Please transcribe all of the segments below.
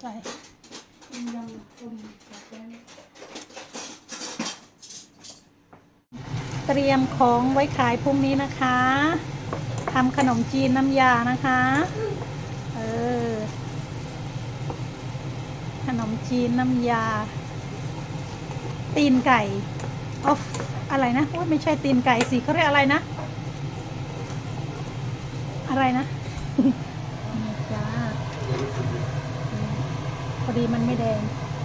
ใส่ต้มยำต้มแบบนั้นเตรียมของไว้ขายพรุ่งนี้นะคะทำขนมจีนน้ำยานะคะ เออ ขนมจีนน้ำยา ตีนไก่ออฟอะไรนะโอ้ยไม่ใช่ตีนไก่สิเขาเรียกอะไรนะ อะไรนะ นี่จ้าพ อดีมันไม่แดง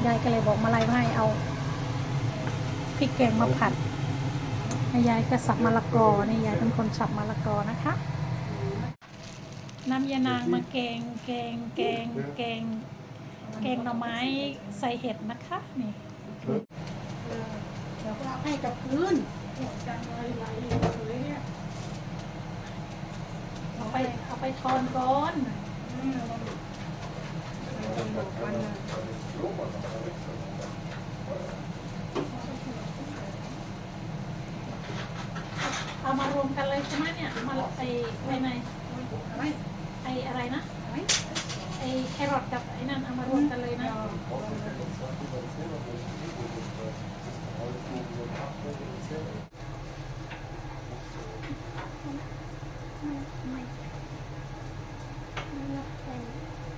ยายก็เลยบอกมาลายว่าให้เอาพริกแกงมาผัดยายก็สับมะละกอนี่ยายเป็นคนสับมะละกอนะคะ น้ำยานางมาแกงแกงแกงแกงแกงหน่อไม้ใส่เห็ดนะคะนี่เดี๋ยวก็เอาให้กับพื้นเนี่ยจังเลยไหลเลยเนี่ยเอาไปเอาไปทอนก่อน อืมบอกมันน่ะ เอามารวมกันเลยใช่ไหมเนี่ยมาไอไอในเอาไว้ไออะไรนะเอาไว้ไอแครอทกับไอนั่นเอามารวมกันเลยนะ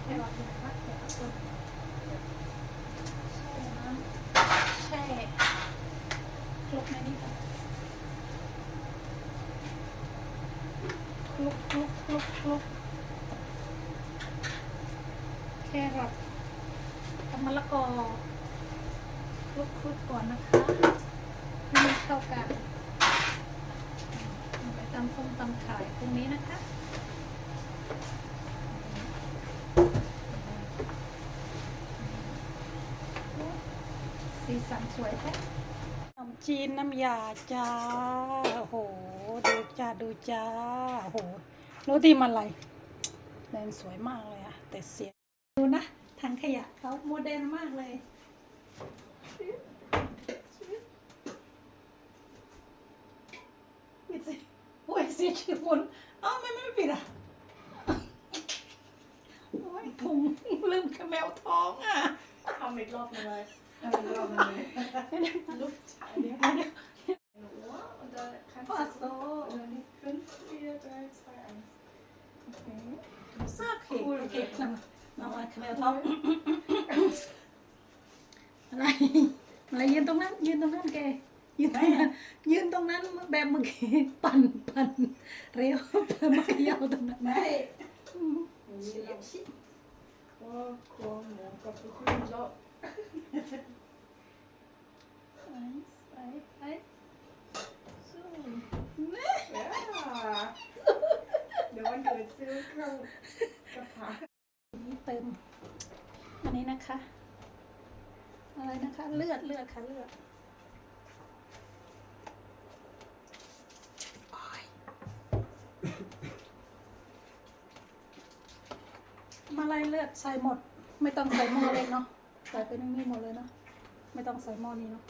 แครอทนะคะเดี๋ยวเอาตัวแช่น้ำแช่คลุกในนี้ก่อนคลุก คลุกคลุกคลุกแครอทกับมะละกอคลุกคลุกก่อนนะคะให้มันเข้ากันไปตำส้มตำขายตรงนี้นะคะสีสันสวยแท้ขนมจีนน้ำยาจ้าโอ้โหดูจ้า ดูจ้าโอ้ โหรู้ที่มันอะไรแลนสวยมากเลยอะแต่เสียงดูนะถังขยะเขาโมเดิร์นมากเลย ปิดสิโอ้ยเสียชื่อคนเอ้าไม่ไม่ปิดอะ โอ้ยพุงลืมกระแมวท้องอะทำอีกรอบหนึงเลยเอาอีกรอบหนึงเลยลุกฉายเนี่ย Und da kannst Ach so. du oder nicht 5, 4, 3, 2, 1. Okay. โอเคโอเคครับเอามาแมวท้องอะไรอะไรยืนตรงนั้น ยืนตรงนั้นแกยืนตรงนั้นยืนตรงนั้นแบบเมื่อกี้ปั่นปั่นเร็วเพื่อมาเขย่าตรงนั้น ไม่ อืม Oh, komm, ja, Gott, du grünen Job. ไปไปไป ไป Mann geht sehr krank. Kappa. นี่เติม อันนี้นะคะ อะไรนะคะ เลือดเลือดค่ะเลือดโอ๊ยมาไล่เลือดใส่หมด ไม่ต้องใส่หม้อเลยเนาะใส่ไปในนี้หมดเลยเนาะไม่ต้องใส่หม้อนี้เนาะ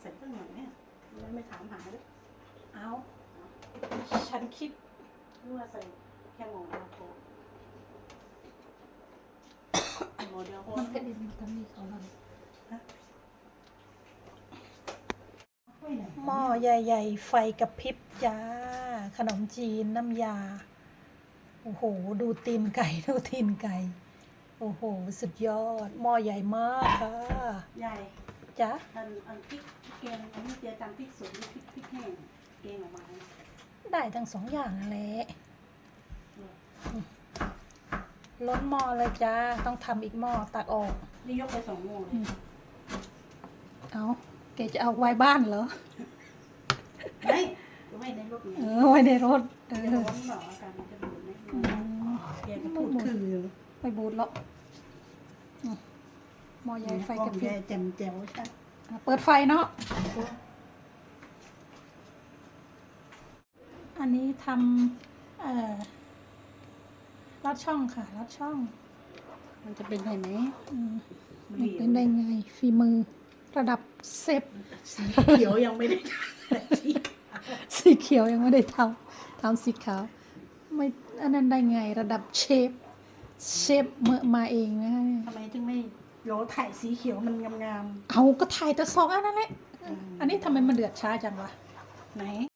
ใส่เครื่องหน่อยเนี่ยแล้วไม่ถามหาด้วยเอาฉันคิดหรือว่าใส่แค่หมอเอาโคหมอเดียวโคมันกระเด็นมาทางนี้ของมันหม้อใหญ่ๆ ไฟกระพริบจ้า ขนมจีนน้ำยา โอ้โห ดูตีนไก่ ดูตีนไก่ โอ้โห สุดยอด หม้อใหญ่มากค่ะใหญ่จ้าอันอันพริกพริกแกงอันนี้เจียจำพริกสดหรือพริกพริกแห้งแกงออกมาเนี่ยได้ทั้งสองอย่างนั่นแหละ ล้นหม้อเลยจ้า ต้องทำอีกหม้อตักออก นี่ยกไปสองโมงเลอืยมเอาแกจะเอาไว้บ้านเหรอ ไม่ไว้ในรถเอนี่อไว้ในรถ เอเดี๋ยวอร้อนหรออาการมันจะบูดไหมอืมแกก็พูดคือไปบูดแล้วอืมหม้อใหญ่ไฟกระพริบแจ่มแจ๋วใช่อะเปิดไฟเนาะ อันนี้ทำเอ่อ ลัดช่องค่ะลัดช่อง มันจะเป็นไงไหมอืมมันเป็นได้ไงฝีมือ ระดับเซฟสีเขียวยังไม่ได้สีสีเขียวยังไม่ได้ทำทำสีขาวไม่อันนั้นได้ไงระดับเชฟเชฟเมื่อมาเองนะทำไมถึงไม่เดี๋ยวถ่ายสีเขียวมันงามเอาก็ถ่ายแต่สองอันนั่นแหละๆอืมอันนี้ทำไมมันเดือดช้าจังวะไหน